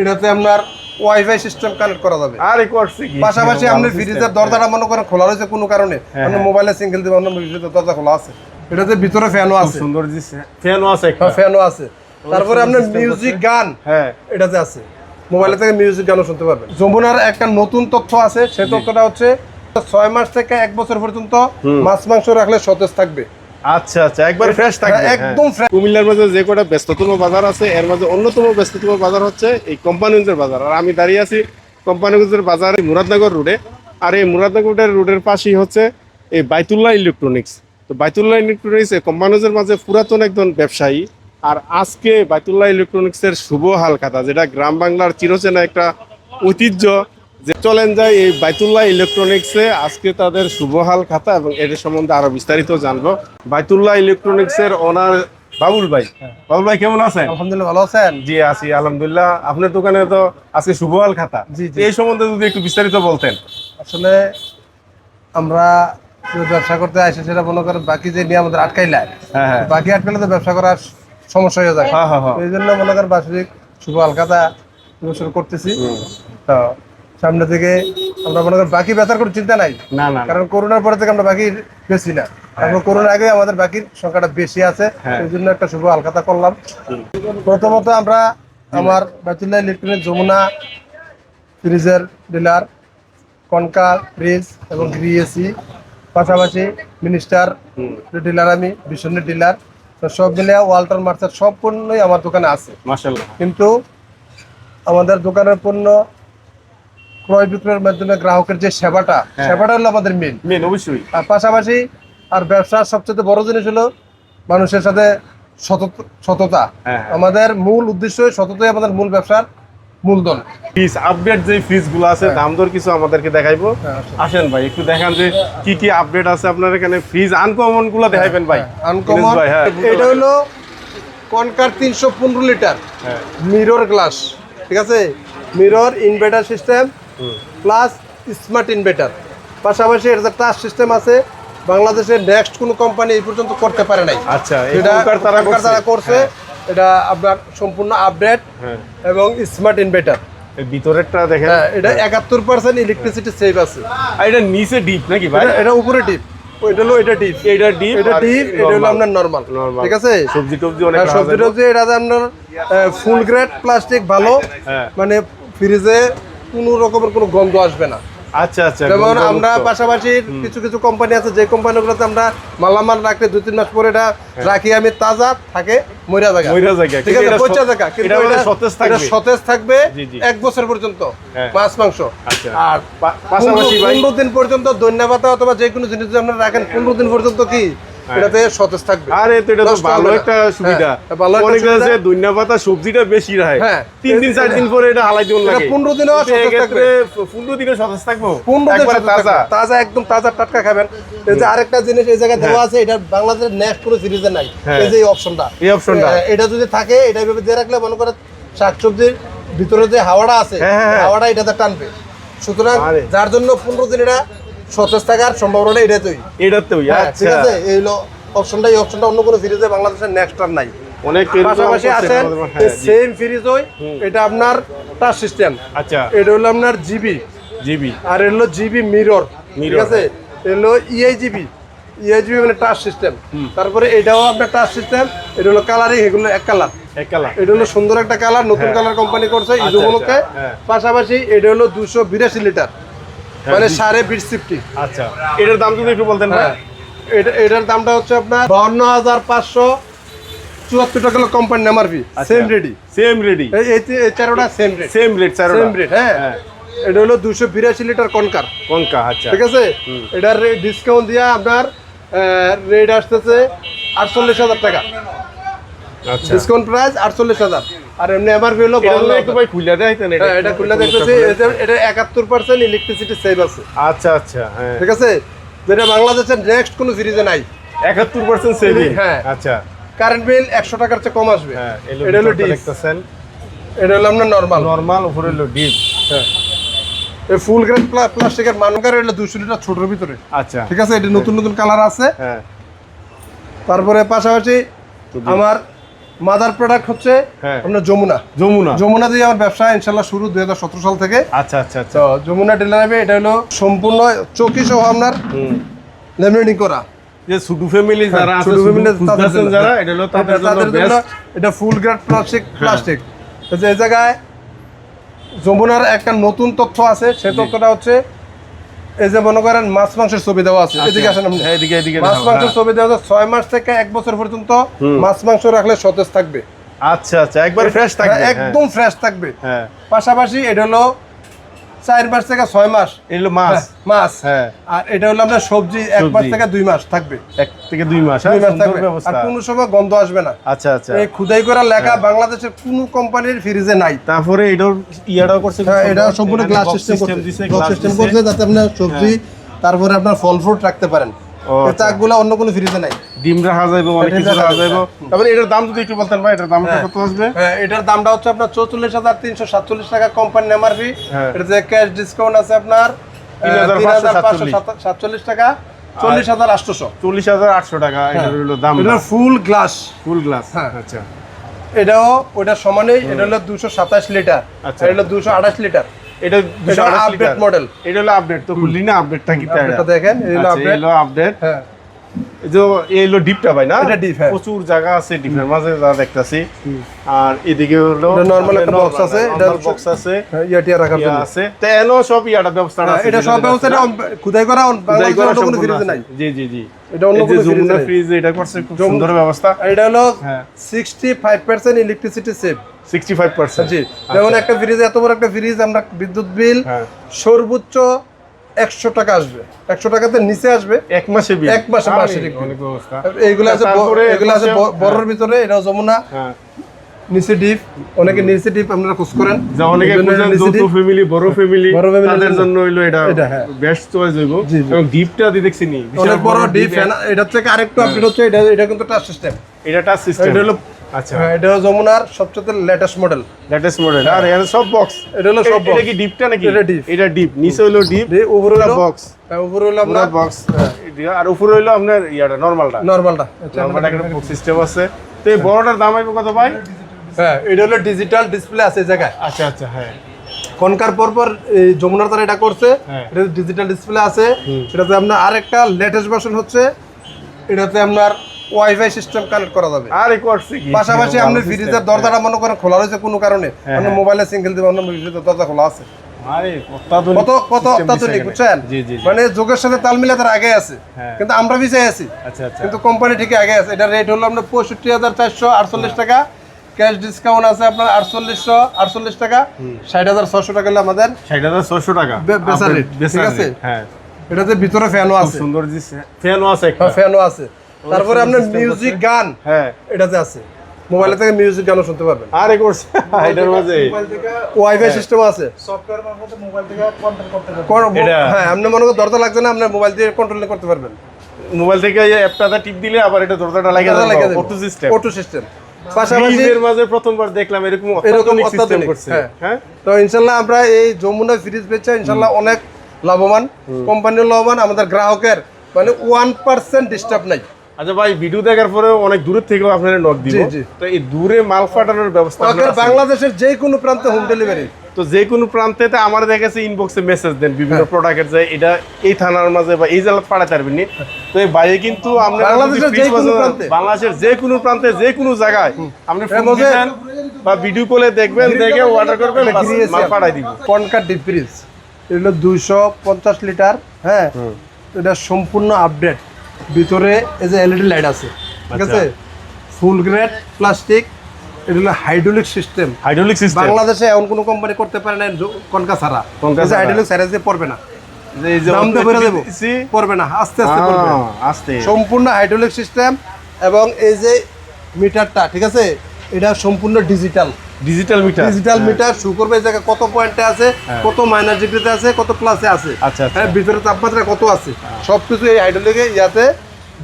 এটাতে আপনার wifi system connect করা যাবে। আরে করছে কি? পাশাপাশি ভালো আপনি ফ্রিজের দরজাটা মনে করেন খোলা রয়েছে কোনো কারণে। হ্যাঁ, আপনি হ্যাঁ। মোবাইলে সিঙ্গেল দিবেন আপনার ফ্রিজের দরজা খোলা আছে। এটাতে ভিতরে ফ্যানও আছে। সুন্দর দিচ্ছে ফ্যানও আছে একটা। ফ্যানও আছে। তারপরে আপনার মিউজিক গান হ্যাঁ। এটাতে আছে। মোবাইলে থেকে মিউজিক গানও শুনতে পারবেন। যমুনার একটা নতুন তথ্য আছে সেই তথ্যটা হচ্ছে ছয় মাস থেকে এক বছর পর্যন্ত মাছ মাংস রাখলে সতেজ থাকবে। আচ্ছা আচ্ছা একবার ফ্রেশ থাকবে হ্যাঁ, একদম fresh। কুমিল্লার মাঝে যে কটা ব্যস্ততম বাজার আছে এর মাঝে অন্যতম ব্যস্ততম বাজার হচ্ছে এই কোম্পানিগঞ্জের বাজার। আর আমি দাঁড়িয়ে আছি কোম্পানিগঞ্জের বাজারে মুরাদনগর রোডে। আর এই মুরাদনগর রোডের পাশেই হচ্ছে এই বাইতুল্লাহ ইলেকট্রনিক্স। তো বাইতুল্লাহ ইলেকট্রনিক্স এই কোম্পানিগঞ্জের মাঝে পুরাতন একজন ব্যবসায়ী। আর আজকে বাইতুল্লাহ ইলেকট্রনিক্সের শুভ হালখাতা যেটা গ্রাম বাংলার চিরচেনা একটা ঐতিহ্য যে চলেন যায় এই বাইতুল্লাহ ইলেকট্রনিক্সে আজকে তাদের শুভহাল খাতা এবং এর সম্বন্ধে আরও বিস্তারিত জানব। বাইতুল্লাহ ইলেকট্রনিক্সের ওনার বাবুল ভাই। বাবুল ভাই কেমন আছেন? আলহামদুলিল্লাহ ভালো আছেন? জি আছি আলহামদুলিল্লাহ। আপনার দোকানে তো আজকে শুভহাল খাতা। এই সম্বন্ধে যদি একটু বিস্তারিত বলতেন। আসলে আমরা ব্যবসা করতে আসে সেটা মনে করেন বাকি যে নিয়ে আমাদের আটকাইলে হ্যাঁ হ্যাঁ। বাকি আটকালে তো ব্যবসা করার সমস্যা হয়ে যায়। হ্যাঁ, হ্যাঁ, হ্যাঁ। এই জন্য মনে করেন বার্ষিক শুভ শুরু করতেছি। তো সামনে থেকে আমরা মনে করি বাকি বেচার কোনো চিন্তা নাই। না না। কারণ করোনার পরে থেকে আমরা বাকি বেশি না। তারপর করোনার আগে আমাদের বাকির সংখ্যাটা বেশি আছে হ্যাঁ। এই জন্য একটা শুভ আলকাতা করলাম। প্রথমত আমরা আমার বাতুল্লাহ ইলেকট্রনিক যমুনা ফ্রিজের ডিলার কনকা ফ্রিজ এবং গ্রিএসি পাশাপাশি মিনিস্টার ডিলার আমি ভীষণের ডিলার। তো সব মিলে ওয়াল্টার মার্চের সব পণ্যই আমার দোকানে আছে। কিন্তু আমাদের দোকানের পণ্য ক্রয় বিক্রয়ের মাধ্যমে গ্রাহকের যে সেবাটা হ্যাঁ। সেবাটা হলো আমাদের মেন মেন অবশ্যই। আর পাশাপাশি আর ব্যবসার সবচেয়ে বড় জিনিস হলো মানুষের সাথে সতত- সততা। হ্যাঁ। আমাদের মূল উদ্দেশ্য সততাই আমাদের মূল ব্যবসার মূলধন। ফ্রিজ আপডেট যে ফ্রিজগুলো আছে দাম দর কিছু আমাদেরকে দেখাইবো। হ্যাঁ, আসেন। ভাই একটু দেখান যে কি কি আপডেট আছে আপনার এখানে। ফ্রিজ আনকমনগুলো দেখাইবেন ভাই। আনকমন হ্যাঁ। এটা হলো কনকার তিনশো পনেরো লিটার হ্যাঁ। মিরর গ্লাস ঠিক আছে? Mirror inverter system plus smart inverter. পাশাপাশি এর যে টাচ সিস্টেম আছে বাংলাদেশের নেক্সট কোনো কোম্পানি এই পর্যন্ত করতে পারে নাই। আচ্ছা এটা তারা করছে। এটা আপনার সম্পূর্ণ আপডেট হ্যাঁ। এবং স্মার্ট ইনভার্টার ভিতরেরটা দেখেন। হ্যাঁ এটা একাত্তর পার্সেন্ট ইলেকট্রিসিটি সেভ আছে। আর এটা নিচে ডিপ নাকি ভাই? এটা- এটা উপরে ডিপ এটা হলো এটা ডিপ এটা ডিপ এটা ডিপ এটা হলো আপনার নর্মাল। ঠিক আছে? সবজি টবজি অনেক হ্যাঁ, সবজি টবজি এটা আপনার ফুল গ্রেড প্লাস্টিক ভালো। হ্যাঁ। মানে ফ্রিজে কোনো রকমের কোনো গন্ধ আসবে না আচ্ছা আচ্ছা যেমন আমরা পাশাপাশি কিছু কিছু কোম্পানি আছে যে কোম্পানিগুলোতে আমরা মালামাল রাখলে দুই তিন মাস পরে এটা রাখি আমি তাজা থাকে মরিয়া জায়গা মইরা জায়গা, ঠিক আছে পচা জায়গা কিন্তু এটা সতেজ এটা থাকবে। সতেজ থাকবে। এক বছর পর্যন্ত হ্যাঁ। মাছ মাংস আচ্ছা। আর পাশাপাশি ভাই পনেরো দিন পর্যন্ত ধন্যবাদ অথবা যে কোনো জিনিস যদি আপনারা রাখেন পনেরো দিন পর্যন্ত কি এটাতে সতেজ থাকবে। আরে তো এটা তো ভালো একটা সুবিধা। হ্যাঁ, ভালো একটা অনেক সুবিধা। আছে দুনিয়া পাতা সবজিটা বেশি রাখে হ্যাঁ। তিন দিন চার দিন পরে এটা হালাই দিন লাগে। 15 দিনেও সতেজ এক্ষেত্রে পনেরো দিনে সতেজ থাকব? পনেরো দিন তাজা। তাজা একদম তাজা টাটকা খাবেন। এই যে আরেকটা জিনিস এই জায়গায় দেওয়া আছে এটা বাংলাদেশের নেক্সট কোনো সিরিজে নাই। হ্যাঁ। এই যে অপশনটা এই অপশনটা। এটা যদি থাকে এটা এভাবে দিয়ে রাখলে মনে করে শাকসবজির ভিতরে যে হাওয়াটা আছে হ্যাঁ, হ্যাঁ, হ্যাঁ। হাওয়াটা এটাতে টানবে। সুতরাং যার জন্য পনেরো দিন এটা সতেজ থাকার সম্ভাবনাটা এটাতেই এটাতেও হ্যাঁ, ঠিক আচ্ছা আছে এই হলো অপশনটা এই অপশনটা অন্য কোনো সিরিজে বাংলাদেশের নেক্সট আর নাই। অনেক পাশাপাশি আছেন হ্যাঁ। সেম ফ্রিজ ওই এটা আপনার টাচ সিস্টেম আচ্ছা। এটা হলো আপনার জিবি জিবি আর এর হলো জিবি মিরর ঠিক আছে? এর হলো ইআইজিবি ইআইজিবি মানে টাচ সিস্টেম তারপরে এটাও আপনার টাচ সিস্টেম এটা হলো কালারিং এগুলো এক কালার এক এটা হলো সুন্দর একটা কালার নতুন কালার কোম্পানি করছে ইজু উপলক্ষে আচ্ছা, হ্যাঁ। পাশাপাশি এটা হলো দুশো বিরাশি লিটার মানে সাড়ে বিশ সিফটি। আচ্ছা এটার দাম যদি একটু বলতেন ভাই? হ্যাঁ এটা এটার দামটা হচ্ছে আপনার বাউন্ন হাজার পাঁচশো চুয়াত্তর টাকা হলো কোম্পানির MRP same ready same ready এই চারোটা same rate same rate sir same rate হ্যাঁ। এটা হলো দুশো বিরাশি লিটার কনকার কোনকা আচ্ছা। ঠিক আছে? এটার ডিসকাউন্ট দিয়ে আপনার রেট আসতেছে আটচল্লিশ হাজার টাকা। আচ্ছা। ডিসকাউন্ট প্রাইস আটচল্লিশ হাজার। আর এমনি এমআরপি হলো এটা একটু ভাই খুলে দেখাইতেন হ্যাঁ এটা খুলে দেখতেছি এটা- এটা একাত্তর পার্সেন্ট ইলেকট্রিসিটি সেভ আছে। আচ্ছা আচ্ছা হ্যাঁ। ঠিক আছে? যেটা বাংলাদেশের নেক্সট কোনো সিরিজে নাই। একাত্তর পার্সেন্ট সেভিং হ্যাঁ। আচ্ছা। কারেন্ট বিল একশো টাকার চেয়ে কম আসবে। হ্যাঁ এটা হলো ডিপ দেখতেছেন। এটা হলো আপনার নর্মাল নরমাল উপরে হলো ডিপ হ্যাঁ। এই ফুল গ্রেড প্লাস্টিকের মানকার হলো দুশো লিটার ছোটোর ভিতরে। আচ্ছা। ঠিক আছে? এটা নতুন নতুন কালার আছে। হ্যাঁ। তারপরে পাশাপাশি আমার মাদার প্রোডাক্ট হচ্ছে হ্যাঁ। আপনার যমুনা। যমুনা। যমুনা দিয়ে আমার ব্যবসা ইনশাল্লাহ শুরু দুই হাজার সতেরো সাল থেকে। আচ্ছা আচ্ছা আচ্ছা। তো যমুনা ডিলার এটা হলো সম্পূর্ণ চৌকি সহ আপনার। লেমিনেটিং করা। যে সুডু ফ্যামিলি যারা আছে সুডু তাদের যারা এটা হলো তাদের জন্য এটা ফুল গ্রেড প্লাস্টিক। প্লাস্টিক এই জায়গায় যমুনার একটা নতুন তথ্য আছে সেই তথ্যটা হচ্ছে এই যে মনে করেন মাছ মাংসের ছবি দেওয়া আছে এদিকে আসেন আপনি। এদিকে এদিকে মাছ মাংসের হ্যাঁ। ছবি দেওয়া আছে ছয় মাস থেকে এক বছর পর্যন্ত মাছ মাংস রাখলে সতেজ থাকবে। আচ্ছা আচ্ছা একবার ফ্রেশ থাকবে হ্যাঁ, একদম ফ্রেশ থাকবে। হ্যাঁ। পাশাপাশি এটা হলো চার মাস থেকে ছয় মাস। এই হলো মাছ। হ্যাঁ, মাছ। হ্যাঁ। আর এটা হলো আপনার সবজি এক মাস থেকে দুই মাস থাকবে। এক থেকে দুই মাস দুই হ্যাঁ, মাস থাকবে। আর কোনো সময় গন্ধ আসবে না। আচ্ছা আচ্ছা। এই খুদাই করা লেখা বাংলাদেশের কোনো কোম্পানির ফ্রিজে নাই। তারপরে এটার ইয়াটাও করছে হ্যাঁ, এটা সম্পূর্ণ গ্লাস সিস্টেম করছে। গ্লাস সিস্টেম করছে যাতে আপনার সবজি তারপরে আপনার ফল ফ্রুট রাখতে পারেন। চাকগুলো অন্য কোনো ফ্রিজে নাই। ডিম রাখা যাবে অনেক কিছু রাখা যাবে, তারপরে এটার দাম যদি একটু বলতেন ভাই এটার দামটা হ্যাঁ। কত আসবে? হ্যাঁ, এটার দামটা হচ্ছে আপনার চৌচল্লিশ হাজার তিনশো সাতচল্লিশ টাকা কোম্পানি এমআরপি হ্যাঁ। এটা যে ক্যাশ ডিসকাউন্ট আছে আপনার তিন হাজার পাঁচশো সাতচল্লিশ। টাকা চল্লিশ হাজার আটশোশো। চল্লিশ হাজার আটশো টাকা এটার হলো দাম। এটা ফুল গ্লাস ফুল গ্লাস হ্যাঁ। আচ্ছা। এটাও ওইটার সমানেই এটা হলো দুশো সাতাশ লিটার আচ্ছা। এটা হলো দুশো আঠাশ লিটার এটা বিশাল আপডেট মডেল এটা হলো আপডেট তো খুললি না আপডেটটা কি দেখেন এটা হলো আচ্ছা, আপডেট হলো আপডেট হ্যাঁ। এই যে এই হলো ডিপটা ভাই না? এটা deep। প্রচুর জায়গা আছে ডিপের মাঝে যা দেখতাছি। আর এদিকে হলো একটা box আছে, এটা বক্স আছে। রাখার জন্য। আছে। তো সব ইয়াটা ব্যবস্থা আছে এটা সব ব্যবস্থা খুদাই করা যাই করা কোনো সম্পূর্ণ নাই। জি জি জি। এটা অন্য কোনো ফ্রিজে যমুনা ফ্রিজ এটা করছে খুব সুন্দর ব্যবস্থা। এটা হলো sixty five percent electricity save 65% ji. যেমন একটা ফ্রিজ এত বড় একটা ফ্রিজ আমরা বিদ্যুৎ বিল হ্যাঁ। সর্বোচ্চ একশো টাকা আসবে। একশো টাকাতে নিচে আসবে। এক মাসে এক মাসে ব্যবস্থা। এইগুলো আছে এগুলো আছে বড়র ভিতরে এটা যমুনা। হ্যাঁ। নিচে ডিপ। অনেকে নিচে ডিপ আপনারা খোঁজ করেন। যা অনেকে বুঝেন যৌথ ফ্যামিলি বড় ফ্যামিলি তাদের জন্য। হইল এটা হ্যাঁ। বেস্ট চয়েস হইব। এবং ডিপটা দিয়ে দেখছি নি। অনেক বড় ডিপ deep, এটা থেকে আরেকটু আপডেট হচ্ছে এটা এটা কিন্তু টাচ সিস্টেম এটা টাচ সিস্টেম এটা হলো আচ্ছা। হ্যাঁ এটা হলো যমুনার সবচেয়ে লেটেস্ট মডেল লেটেস্ট মডেল আর এর সব বক্স এটা হলো সব এটা কি ডিপটা নাকি? এটা deep। এটা ডিপ নিচে হলো ডিপ উপরে হলো বক্স হ্যাঁ, উপরে হলো আপনার বক্স আর উপরে হইল আপনার ইয়াটা নরমালটা নরমালটা নরমালটা একটা সিস্টেম আছে। তো এই বড়টার দাম আইবে কত ভাই? হ্যাঁ এটা হলো ডিজিটাল ডিসপ্লে আছে জায়গায়। আচ্ছা আচ্ছা হ্যাঁ। কনকার পর পর এই যমুনার তারা এটা করছে। হ্যাঁ। এটা ডিজিটাল ডিসপ্লে আছে। এটাতে আপনার আরেকটা লেটেস্ট ভার্সন হচ্ছে। এটাতে আপনার ওয়াইফাই সিস্টেম কানেক্ট করা যাবে। আর করছে কি? পাশাপাশি আপনি ফ্রিজের দরজাটা মনে করেন খোলা রয়েছে কোনো কারণে হ্যাঁ, আপনি মোবাইলে সিঙ্গেল দিবেন অন্য ফ্রিজের দরজা খোলা আছে। আরে কত কত অত্যাধুনিক বুঝছেন? জি জি জি। মানে যুগের সাথে তাল মিলে তার আগে আছে হ্যাঁ। কিন্তু আমরা পিছিয়ে আছি। কিন্তু কোম্পানি ঠিক আগে আছে। এটা রেট হলো আপনার পঁয়ষট্টি হাজার চারশো আটচল্লিশ হ্যাঁ। টাকা। ক্যাশ ডিসকাউন্ট আছে আপনার আটচল্লিশশো আটচল্লিশ টাকা। ষাট হাজার ছশো টাকা হলো আমাদের ষাট হাজার ছশো টাকা। বে- বেচা আপনার rate, বেচা ঠিক আছে? হ্যাঁ। এটাতে ভিতরে ফ্যানও আছে। সুন্দর যে ফ্যানও আছে ফ্যানও আছে। তারপরে আপনার মিউজিক গান। হ্যাঁ। এটাতে আছে। মোবাইলে থেকে মিউজিক গানও শুনতে পারবেন। আরে করছে এটার মাঝে ওয়াইফাই সিস্টেম আছে। কোন- এটা- হ্যাঁ আপনি মনে করেন দরজা লাগছে না আপনার মোবাইল দিয়ে কন্ট্রোল করতে পারবেন। মোবাইল থেকে এই অ্যাপটাতে টিপ দিলে আবার এটা দরজাটা লাগে দরজা লাগিয়ে যাবে দেবে। অটো সিস্টেম অটো সিস্টেম পাশাপাশি ফ্রিজের মাঝে প্রথমবার দেখলাম এরকম এরকম সিস্টেম করছে। হ্যাঁ। হ্যাঁ? তো ইনশাল্লাহ আমরা এই যমুনা ফ্রিজ বেচে ইনশাল্লাহ অনেক লাভবান কোম্পানির লাভবান আমাদের গ্রাহকের মানে ওয়ান পার্সেন্ট ডিস্টার্ব নাই। আচ্ছা ভাই ভিডিও দেখার পরে অনেক দূরের থেকেও আপনারা নক দিব। তো এই দূরে মাল পাঠানোর ব্যবস্থা? বাংলাদেশের যে কোনো প্রান্তে হোম ডেলিভারি তো যে কোনো প্রান্তেতে আমার দেখেছে ইনবক্সে মেসেজ দেন বিভিন্ন হ্যাঁ। প্রোডাক্টের যে এটা এই থানার মাঝে বা এই জেলা পাঠাতে পারবেন তো এই বাইরে কিন্তু আমরা বাংলাদেশের যে কোনো প্রান্তে। বাংলাদেশের যে কোনো প্রান্তে যে কোনো জায়গায় আপনি ফোন মধ্যে- দিবেন বা ভিডিও কলে দেখবেন দেখে অর্ডার করবেন মাল পাঠাই দিব। কনকার ডিপ ফ্রিজ এগুলো দুইশো পঞ্চাশ লিটার হ্যাঁ? এটা সম্পূর্ণ আপডেট ভিতরে এই যে এলইডি লাইট আছে ঠিক। আছে? ফুল গ্রেড প্লাস্টিক এটা হলো হাইড্রোলিক সিস্টেম হাইড্রোলিক সিস্টেম বাংলাদেশে এমন কোনো কোম্পানি করতে পারে না কনকা ছাড়া। কনকা ছাড়া। হাইড্রোলিক স্যারেজ দিয়ে পড়বে না। দাম দিয়ে ভরে দেবো পড়বে না আস্তে আস্তে পড়বে। আস্তে। সম্পূর্ণ হাইড্রোলিক সিস্টেম এবং এই যে মিটারটা ঠিক আছে? এটা সম্পূর্ণ digital digital meter digital meter show করবে এই জায়গায় কত পয়েন্টে আছে কত মাইনাস ডিগ্রিতে আছে কত প্লাসে আছে। আচ্ছা, আচ্ছা। হ্যাঁ ভিতরে তাপমাত্রা কত আছে? সবকিছু এই হাইড্রোলিকে ইয়াতে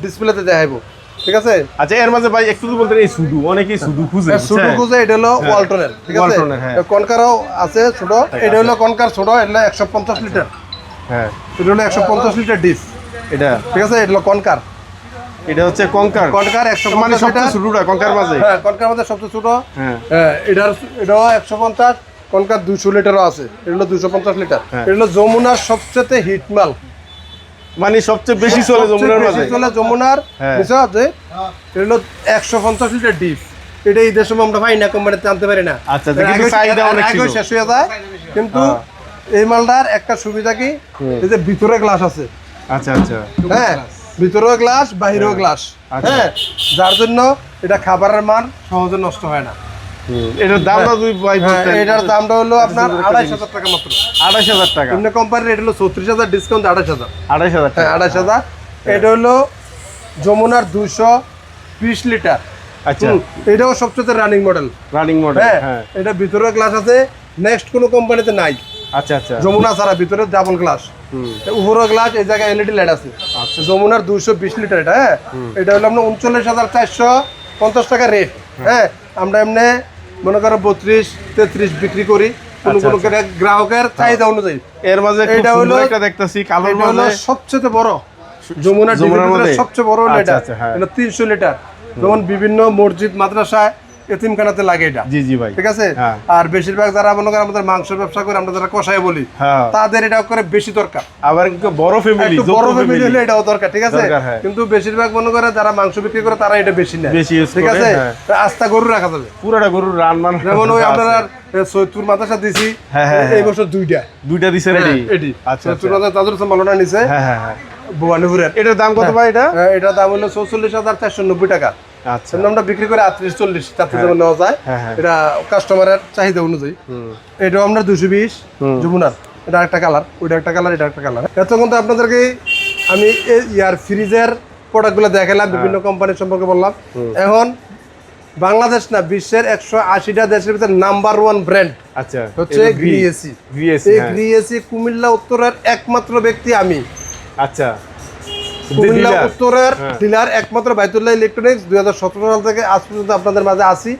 ডিসপ্লেতে দেখাইবো। ঠিক আছে? আচ্ছা এর মাঝে ভাই একটু বলতে এই সুডু অনেকেই সুডু খুঁজে ছোট বুঝছেন? খুঁজে এটা হলো ওয়ালটনের ঠিক আছে? হ্যাঁ। কনকারও আছে ছোট এটা হলো কনকার ছোট এটা হলো একশো পঞ্চাশ লিটার। হ্যাঁ। এটা হলো একশো পঞ্চাশ লিটার ডিস এটা। ঠিক আছে? এটা হলো কনকার। এটা হচ্ছে কঙ্কার। কনকার একশো মানে সবচেয়ে ছোটটা কঙ্কার মাঝে হ্যাঁ কনকার মধ্যে সবচেয়ে ছোট। হ্যাঁ। হ্যাঁ এটার এটাও একশো পঞ্চাশ কনকার দুশো লিটারও আছে। এটা হলো দুশো পঞ্চাশ লিটার। হ্যাঁ। এটা হলো যমুনার সবচেয়ে হিট মাল। মানে সবচেয়ে বেশি চলে যমুনার মাঝে চলে যমুনার হ্যাঁ। নিচে আছে এটা হলো একশো পঞ্চাশ লিটার ডিপ। এটা এই দেশে আমরা পাই না কোম্পানিতে আনতে পারি না। আচ্ছা, কিন্তু চাহিদা অনেক ছিল। শেষ হয়ে যায়। কিন্তু। এই মালটার একটা সুবিধা কি? এই যে ভিতরে গ্লাস আছে। আচ্ছা আচ্ছা। হ্যাঁ। ভিতরেও গ্লাস বাহিরেও গ্লাস আচ্ছা। হ্যাঁ যার জন্য এটা খাবারের মান সহজে নষ্ট হয় না। এটার দামটা দুই ভাই হ্যাঁ, এটার দামটা হলো আপনার আড়াইশ হাজার টাকা মাত্র। আড়াইশ হাজার টাকা। অন্য কোম্পানির রেট হলো চৌত্রিশ হাজার ডিসকাউন্ট আড়াইশ হাজার। আড়াইশ হাজার হ্যাঁ টাকা আড়াইশ হাজার। এটা হলো যমুনার দুশো বিশ লিটার আচ্ছা। এটাও সবচেয়ে রানিং মডেল রানিং মডেল হ্যাঁ হ্যাঁ। এটা ভিতরে গ্লাস আছে নেক্সট কোনো কোম্পানিতে নাই। আচ্ছা আচ্ছা। যমুনা ছাড়া ভিতরে ডাবল গ্লাস হুম। গ্লাস এই জায়গায় এলইডি লাইট আছে। আচ্ছা। যমুনার দুইশো বিশ লিটার এটা হ্যাঁ? এটা হলো আপনার উনচল্লিশ হাজার চারশো পঞ্চাশ টাকা রেট হ্যাঁ। আমরা এমনি মনে করো বত্রিশ তেত্রিশ বিক্রি করি। কোনো আচ্ছা, কোনো গ্রাহকের চাহিদা অনুযায়ী। এর মাঝে এটা হলো- একটা দেখতেছি কালোর এটা হলো সবচেয়ে বড়। যমুনা? সবচেয়ে বড় আচ্ছা, এটা আচ্ছা, হ্যাঁ। এটা তিনশো লিটার যেমন বিভিন্ন মসজিদ মাদ্রাসায় এতিমখানাতে লাগে এটা। জি জি ভাই। ঠিক আছে? হ্যাঁ। আর বেশিরভাগ যারা মনে করেন আমাদের মাংস ব্যবসা করে আমরা যারা কষাই বলি হ্যাঁ। তাদের এটা করে বেশি দরকার। আবার বড় ফ্যামিলি বড় ফ্যামিলি হলে এটাও দরকার ঠিক আছে? হ্যাঁ। কিন্তু বেশিরভাগ মনে করে যারা মাংস বিক্রি করে তারা এটা বেশি নেয়। বেশি ঠিক আছে। আস্তা গরু রাখা যাবে। পুরাটা গরুর রান মান যেমন ওই। আপনার সৈয়দপুর মাদ্রাসা দিছি এই বছর দুইটা। দুইটা দিছে রেডি এটি আচ্ছা সৈয়দপুর আচ্ছা। মাদ্রাসা তাদের মালনা নিছে। হ্যাঁ হ্যাঁ ভবানীপুরের এটার দাম কত ভাই এটা? এটার দাম হলো চৌচল্লিশ হাজার চারশো নব্বই টাকা। আচ্ছা। আমরা বিক্রি করে আটত্রিশ চল্লিশ তাতে যেমন নেওয়া যায় হ্যাঁ, হ্যাঁ। এটা কাস্টমারের চাহিদা অনুযায়ী। এটাও আমরা দুশো বিশ। যমুনার। এটা একটা কালার ওইটা একটা কালার এটা একটা কালার এতক্ষণ তো আপনাদেরকে আমি ইয়ার ফ্রিজের প্রোডাক্টগুলো দেখালাম বিভিন্ন কোম্পানির সম্পর্কে বললাম। এখন বাংলাদেশ না বিশ্বের একশো আশিটা দেশের ভিতরে নাম্বার ওয়ান ব্র্যান্ড আচ্ছা হচ্ছে গ্রিএসি গ্রিএসি গ্রিএসি কুমিল্লা উত্তরের একমাত্র ব্যক্তি আমি। আচ্ছা। কুমিল্লা dealer? উত্তরের হ্যাঁ। ডিলার একমাত্র বাইতুল্লাহ ইলেকট্রনিক্স দুই হাজার সতেরো সাল থেকে আজ পর্যন্ত আপনাদের মাঝে আসি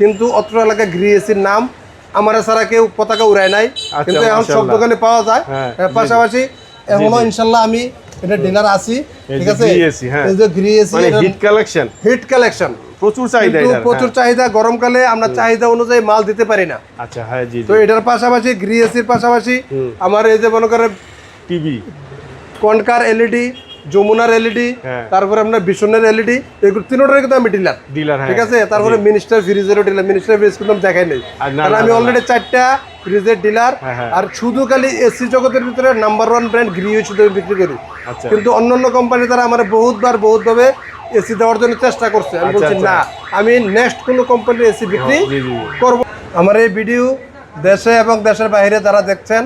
কিন্তু অত্র এলাকায় গ্রিএসির নাম আমার ছাড়া কেউ পতাকা উড়ায় নাই। আচ্ছা, কিন্তু এখন সব দোকানে পাওয়া যায়। হ্যাঁ, পাশাপাশি এখনও ইনশাল্লাহ আমি এটা ডিলার আছি ঠিক আছে? হ্যাঁ। এই যে গ্রিএসি হিট কালেকশন হিট কালেকশন প্রচুর চাহিদা প্রচুর হ্যাঁ। চাহিদা গরমকালে আমরা চাহিদা অনুযায়ী মাল দিতে পারি না। আচ্ছা হ্যাঁ জি তো এটার পাশাপাশি গ্রিএসির পাশাপাশি আমার এই যে মনে করেন টিভি কনকার এলইডি যমুনার এলইডি হ্যাঁ। তারপরে আপনার বিষ্ণের এলইডি এগুলো তিনোটার কিন্তু আমি ডিলার ডিলার হ্যাঁ ঠিক আছে? তারপরে মিনিস্টার ফ্রিজেরও ডিলার মিনিস্টার ফ্রিজ কিন্তু আমি দেখাই নেই। কারণ আমি অলরেডি চারটা ফ্রিজের ডিলার হ্যাঁ, হ্যাঁ। আর শুধু খালি এসি জগতের ভিতরে নাম্বার ওয়ান ব্র্যান্ড গ্রিও শুধু আমি বিক্রি করি। আচ্ছা। কিন্তু অন্যান্য কোম্পানি তারা আমার বহুতবার বহুতভাবে এসি দেওয়ার জন্য চেষ্টা করছে। আমি আচ্ছা, বলছি আচ্ছা। না আমি নেক্সট কোনো কোম্পানির এসি বিক্রি করব। আমার এই ভিডিও দেশে এবং দেশের বাইরে যারা দেখছেন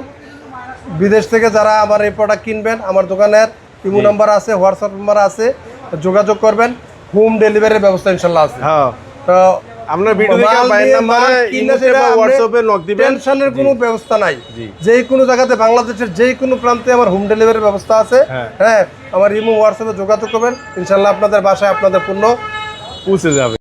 বিদেশ থেকে যারা আমার এই প্রোডাক্ট কিনবেন আমার দোকানের ইমো নাম্বার আছে হোয়াটসঅ্যাপ নাম্বার আছে যোগাযোগ করবেন হোম ডেলিভারির ব্যবস্থা ইনশাল্লাহ আছে। হ্যাঁ। তো আপনার ভিডিও দেখে বাইরের নাম্বারে সেটা বা হোয়াটসঅ্যাপে নক দিবেন। টেনশনের কোনো ব্যবস্থা নাই। যে কোনো জায়গাতে বাংলাদেশের যে কোনো প্রান্তে আমার হোম ডেলিভারির ব্যবস্থা আছে হ্যাঁ। হ্যাঁ আমার ইমো হোয়াটসঅ্যাপে যোগাযোগ করবেন ইনশাল্লাহ আপনাদের বাসায় আপনাদের পণ্য পৌঁছে যাবে।